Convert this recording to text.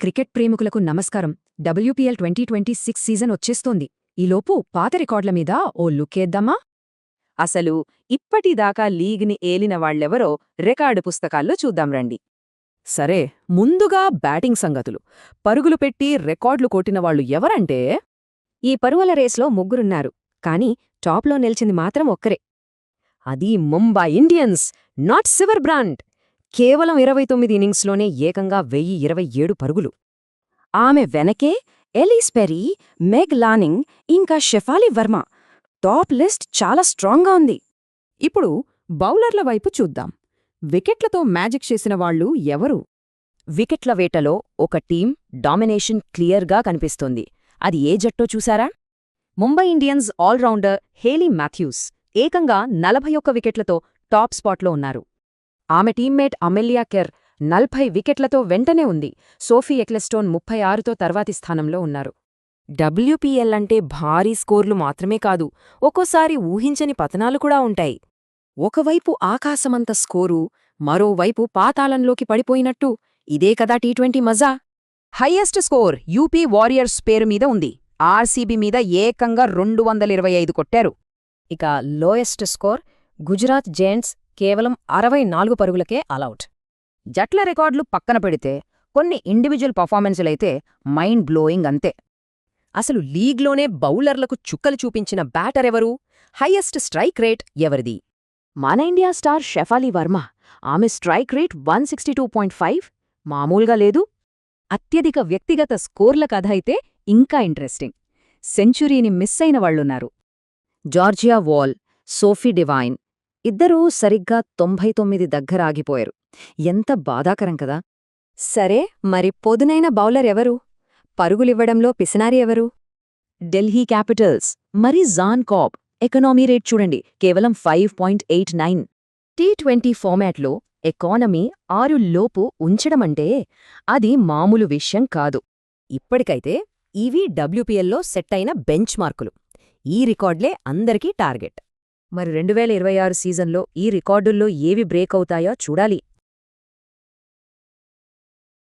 Cricket ప్రేమికులకు నమస్కారం. WPL twenty twenty six season వచ్చేస్తోంది. ఈలోపు పాత రికార్డుల మీద ఓ లుక్కేద్దామా అసలు ఇప్పటిదాకా లీగ్ని ఏలిన వాళ్ళెవరో రికార్డు పుస్తకాల్లో చూద్దాం రండి. సరే ముందుగా బ్యాటింగ్ సంగతులు. పరుగులు పెట్టి రికార్డులు కొట్టినవాళ్ళు ఎవరంటే? ఈ పరుగుల రేస్లో ముగ్గురున్నారు. కానీ టాప్లో నిలిచింది మాత్రం ఒక్కరే. అది Mumbai Indians Nat Sciver Brunt కేవలం ఇరవై తొమ్మిది ఇన్నింగ్స్లోనే ఏకంగా వెయ్యి ఇరవై ఏడు పరుగులు. ఆమె వెనకే ఎలీస్ పెరీ మెగ్ లానింగ్ ఇంకా షెఫాలి వర్మ. టాప్ లిస్ట్ చాలా స్ట్రాంగ్గా ఉంది. ఇప్పుడు బౌలర్ల వైపు చూద్దాం. వికెట్లతో మ్యాజిక్ చేసిన వాళ్ళు ఎవరు? వికెట్ల వేటలో ఒక టీం డామినేషన్ క్లియర్గా కనిపిస్తోంది. అది ఏ జట్టో చూసారా Mumbai Indians allrounder Hayley Matthews ఏకంగా నలభై ఒక్క వికెట్లతో టాప్ స్పాట్లో ఉన్నారు. ఆమె టీమ్మేట్ అమెలియా కెర్ నలభై వికెట్లతో వెంటనే ఉంది. సోఫీ ఎక్లెస్టోన్ ముప్పై ఆరుతో తర్వాతి స్థానంలో ఉన్నారు. డబ్ల్యూపీఎల్ అంటే భారీ స్కోర్లు మాత్రమే కాదు ఒక్కోసారి ఊహించని పతనాలు కూడా ఉంటాయి. ఒకవైపు ఆకాశమంత స్కోరు మరోవైపు పాతాళంలోకి పడిపోయినట్టు ఇదే కదా టీ ట్వంటీ మజా? హయ్యెస్ట్ స్కోర్ యూపీ వారియర్స్ పేరు మీద ఉంది. ఆర్సీబీ మీద ఏకంగా రెండు వందల ఇరవై ఐదు కొట్టారు. ఇక లోయెస్ట్ స్కోర్ గుజరాత్ జెయింట్స్ కేవలం అరవై నాలుగు పరుగులకే అలౌట్ జట్ల రికార్డులు పక్కన పెడితే కొన్ని ఇండివిజువల్ పర్ఫార్మెన్సులైతే మైండ్ బ్లోయింగ్ అంతే. అసలు లీగ్లోనే బౌలర్లకు చుక్కలు చూపించిన బ్యాటర్ ఎవరు? హయ్యెస్ట్ స్ట్రైక్ రేట్ ఎవరిది? మన ఇండియా స్టార్ షెఫాలి వర్మ ఆమె strike rate one sixty two point five? మామూలుగా లేదు. అత్యధిక వ్యక్తిగత స్కోర్ల కథ అయితే ఇంకా ఇంట్రెస్టింగ్. సెంచురీని మిస్ అయిన వాళ్ళున్నారు జార్జియా వాల్ సోఫీ డివైన్ ఇద్దరూ సరిగ్గా తొంభై తొమ్మిది దగ్గరాగిపోయారు. ఎంత బాధాకరం కదా! సరే మరి పొదునైన బౌలర్ ఎవరు? పరుగులివ్వడంలో పిసినారి ఎవరు? ఢిల్లీ క్యాపిటల్స్ మరి జాన్ కాప్ ఎకనామీ రేట్ చూడండి కేవలం five point eight nine. T twenty ఫార్మాట్లో ఎకానమీ ఆరు లోపు ఉంచడమంటే అది మామూలు విషయం కాదు. ఇప్పటికైతే ఇవి డబ్ల్యూపీఎల్లో సెట్ అయిన బెంచ్ మార్కులు ఈ రికార్డులే అందరికీ టార్గెట్. మరి రెండు వేల ఇరవై ఆరు సీజన్లో ఈ రికార్డుల్లో ఏవి బ్రేక్ అవుతాయో చూడాలి.